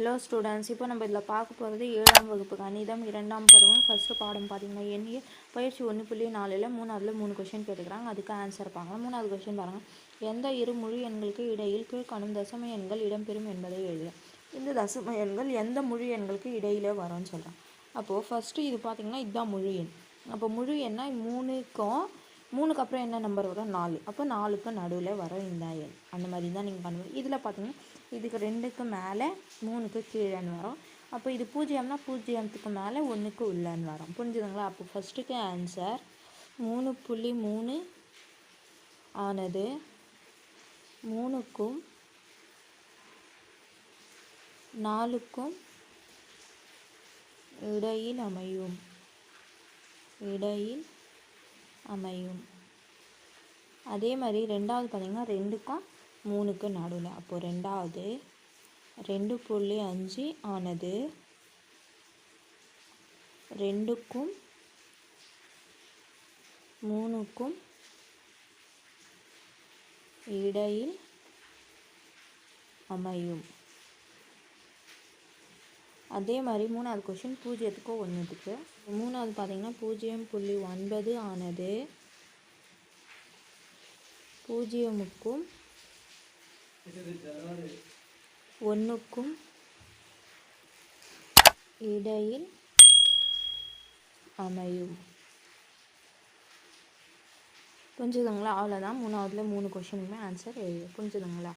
Hello students இப்போ நம்ம இதில் பார்க்க போகிறது ஏழாம் வகுப்பு கணிதம் இரண்டாம் பருவம் ஃபஸ்ட்டு பாடம் பார்த்தீங்கன்னா எண்ணிய பயிற்சி ஒன்று புள்ளி நாலில் மூணாவதுல மூணு கொஷின் கேட்டுக்கிறாங்க அதுக்கு ஆன்சர் பாருங்க மூணாவது கொஷின் பாருங்கள் எந்த இரு முழு எண்களுக்கு இடையில் கீழ்காணும் தசம எண்கள் இடம்பெறும் என்பதை எழுதுக. இந்த தசம எண்கள் எந்த முழு எண்களுக்கு இடையில வரும்னு சொல்கிறேன் அப்போது ஃபஸ்ட்டு இது பார்த்திங்கன்னா இதுதான் முழு எண். அப்போ முழு எண்ணால் மூணுக்கும் மூணுக்கு அப்புறம் என்ன நம்பர் வரும்? நாலு. அப்போ நாலுக்கு நடுவில் வரும் இந்த எண். அந்த மாதிரி தான் நீங்கள் பண்ணுவோம் இதில் பார்த்தீங்கன்னா இதுக்கு ரெண்டுக்கு மேலே மூணுக்கு கீழேன்னு வரும். அப்போ இது பூஜ்ஜியம்னா பூஜ்ஜியத்துக்கு மேலே ஒன்றுக்கு உள்ளன்னு வரும். புரிஞ்சுதுங்களா? அப்போ ஃபஸ்ட்டுக்கு ஆன்சர் மூணு புள்ளி மூணு ஆனது மூணுக்கும் நாலுக்கும் இடையில் அமையும். இடையில் அமையும். அதே மாதிரி ரெண்டாவது பார்த்தீங்கன்னா ரெண்டுக்கும் மூணுக்கு நடுவில். அப்போது ரெண்டாவது ரெண்டு புள்ளி அஞ்சு ஆனது ரெண்டுக்கும் மூணுக்கும் இடையில் அமையும். அதே மாதிரி மூணாவது கொஷின் பூஜ்ஜியத்துக்கும் ஒன்றுத்துக்கு மூணாவது பார்த்திங்கன்னா பூஜ்ஜியம் புள்ளி ஒன்பது ஆனது பூஜ்ஜியமுக்கும் ஒன்றுக்கும் இடையில் அமையும். புரிஞ்சுதுங்களா? அவ்வளோதான் மூணாவதுல மூணு கொஷினுமே ஆன்சர் புரிஞ்சுதுங்களா?